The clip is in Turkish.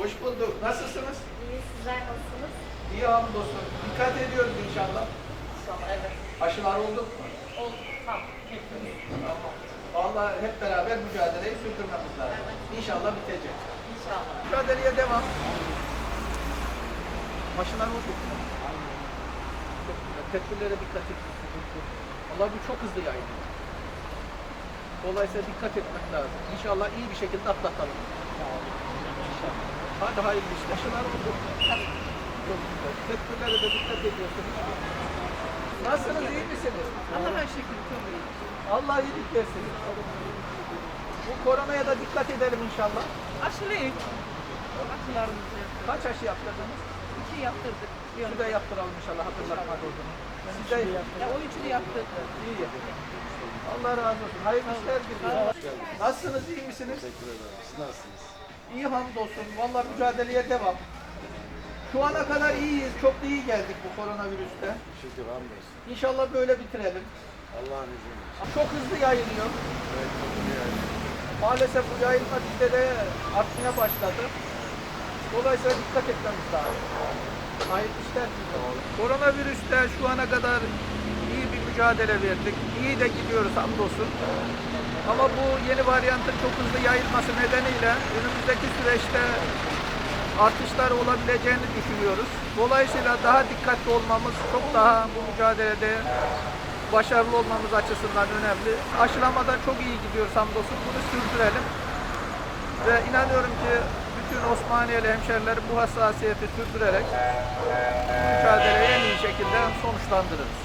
Hoş bulduk. Nasılsınız? İyi, sizler nasılsınız? İyi hamdolsun. Dikkat ediyoruz inşallah. İnşallah, evet. Aşılar olduk mu? Oldu, tamam. Tamam. Vallahi hep beraber mücadeleyi sürdürmemiz lazım. İnşallah bitecek. İnşallah. Mücadeleye devam. Aşılar olduk mu? Güzel. Tedbirlere dikkat edin. Allah bu çok hızlı yayılıyor. Dolayısıyla dikkat etmek lazım. İnşallah iyi bir şekilde atlatalım. İnşallah. Hadi hayırlı işler. Çok güzel. Tedbirlere de dikkat ediyorsunuz. Nasılsınız? iyi misiniz? Allah'a şükür çok iyi. Allah iyilik versin. Bu koronaya da dikkat edelim inşallah. Aşılıyız. Aşılarımızı. Kaç aşı yaptırdınız? İki yaptırdık. Şunu da yaptıralım inşallah hatırlatmak olduğunu. Size Ya o üçünü yaptırdık. iyi. Allah razı olsun. Hayırlı işler diliyorum. Nasılsınız? iyi misiniz? Teşekkür ederim. Siz nasılsınız? İyi hamdolsun. Vallahi mücadeleye devam. Şu ana kadar iyiyiz. Çok da iyi geldik bu koronavirüste. Şükür hamdolsun. İnşallah böyle bitirelim. Allah'ın izniyle. Çok hızlı yayılıyor. Evet, çok iyi yani. Maalesef bu yayılma bizde de artmaya başladı. Dolayısıyla dikkat etmemiz lazım. Hayırlı işler diliyorum. Koronavirüste şu ana kadar mücadele verdik. İyi de gidiyoruz hamdolsun. Ama bu yeni varyantın çok hızlı yayılması nedeniyle önümüzdeki süreçte artışlar olabileceğini düşünüyoruz. Dolayısıyla daha dikkatli olmamız çok daha bu mücadelede başarılı olmamız açısından önemli. Aşılamada çok iyi gidiyoruz hamdolsun. Bunu sürdürelim. Ve inanıyorum ki bütün Osmaniyeli hemşerileri bu hassasiyeti sürdürerek bu mücadeleyi en iyi şekilde sonuçlandırırız.